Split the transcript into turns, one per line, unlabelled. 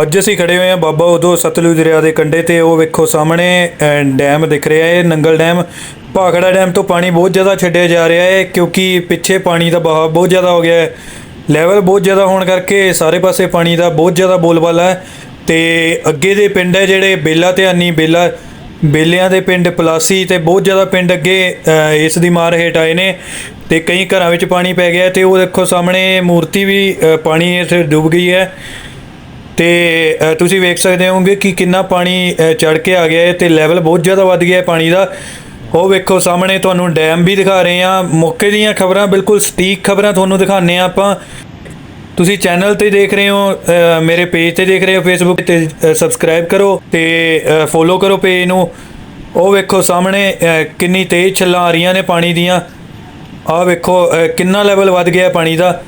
ਅੱਜ ਅਸੀਂ ਖੜੇ ਹੋਏ ਹਾਂ ਬਾਬਾ ਉਦੋਂ ਸਤਲੁਜ ਦਰਿਆ ਦੇ ਕੰਢੇ ਤੇ, ਉਹ ਵੇਖੋ ਸਾਹਮਣੇ ਡੈਮ ਦਿਖ ਰਿਹਾ ਹੈ, ਨੰਗਲ ਡੈਮ। ਭਾਖੜਾ ਡੈਮ ਤੋਂ ਪਾਣੀ ਬਹੁਤ ਜ਼ਿਆਦਾ ਛੱਡਿਆ ਜਾ ਰਿਹਾ ਹੈ, ਕਿਉਂਕਿ ਪਿੱਛੇ ਪਾਣੀ ਦਾ ਬਹਾਅ ਬਹੁਤ ਜ਼ਿਆਦਾ ਹੋ ਗਿਆ ਹੈ। ਲੈਵਲ ਬਹੁਤ ਜ਼ਿਆਦਾ ਹੋਣ ਕਰਕੇ ਸਾਰੇ ਪਾਸੇ ਪਾਣੀ ਦਾ ਬਹੁਤ ਜ਼ਿਆਦਾ ਬੋਲਬਾਲਾ ਹੈ। ਤੇ ਅੱਗੇ ਦੇ ਪਿੰਡ ਹੈ ਜਿਹੜੇ ਬੇਲਾ ਤੇ ਆਨੀ ਬੇਲਾ, ਬੇਲਿਆਂ ਦੇ ਪਿੰਡ ਪਲਾਸੀ ਤੇ ਬਹੁਤ ਜ਼ਿਆਦਾ ਪਿੰਡ ਅੱਗੇ ਇਸ ਦੀ ਮਾਰ ਹੇਠ ਆਏ ਨੇ। ਤੇ ਕਈ ਘਰਾਂ ਵਿੱਚ ਪਾਣੀ ਪੈ ਗਿਆ ਤੇ ਉਹ ਦੇਖੋ ਸਾਹਮਣੇ ਮੂਰਤੀ ਵੀ ਪਾਣੀ ਇੱਥੇ ਡੁੱਬ ਗਈ ਹੈ। ਤੇ ਅ, ਤੁਸੀਂ ਵੇਖ ਸਕਦੇ ਹੋਗੇ ਕਿ ਕਿੰਨਾ ਪਾਣੀ ਚੜ ਕੇ ਆ ਗਿਆ ਹੈ ਤੇ ਲੈਵਲ ਬਹੁਤ ਜ਼ਿਆਦਾ ਵੱਧ ਗਿਆ ਹੈ ਪਾਣੀ ਦਾ। ਉਹ ਵੇਖੋ ਸਾਹਮਣੇ ਤੁਹਾਨੂੰ ਡੈਮ ਵੀ ਦਿਖਾ ਰਹੇ ਆ ਮੌਕੇ ਦੀਆਂ ਖਬਰਾਂ ਬਿਲਕੁਲ ਸਟੀਕ ਖਬਰਾਂ ਤੁਹਾਨੂੰ ਦਿਖਾਉਂਦੇ ਆ ਆਪਾਂ। ਤੁਸੀਂ ਚੈਨਲ ਤੇ ਦੇਖ ਰਹੇ ਹੋ ਅ, ਮੇਰੇ ਪੇਜ ਤੇ ਦੇਖ ਰਹੇ ਹੋ ਫੇਸਬੁੱਕ ਤੇ ਸਬਸਕ੍ਰਾਈਬ ਕਰੋ ਤੇ ਫੋਲੋ ਕਰੋ ਪੇਜ ਨੂੰ। ਉਹ ਵੇਖੋ ਸਾਹਮਣੇ ਅ, ਕਿੰਨੀ ਤੇਜ਼ ਛੱਲਾਂ ਆ ਰਹੀਆਂ ਨੇ ਪਾਣੀ ਦੀਆਂ। ਆਹ ਵੇਖੋ ਅ, ਕਿੰਨਾ ਲੈਵਲ ਵੱਧ ਗਿਆ ਹੈ ਪਾਣੀ ਦਾ।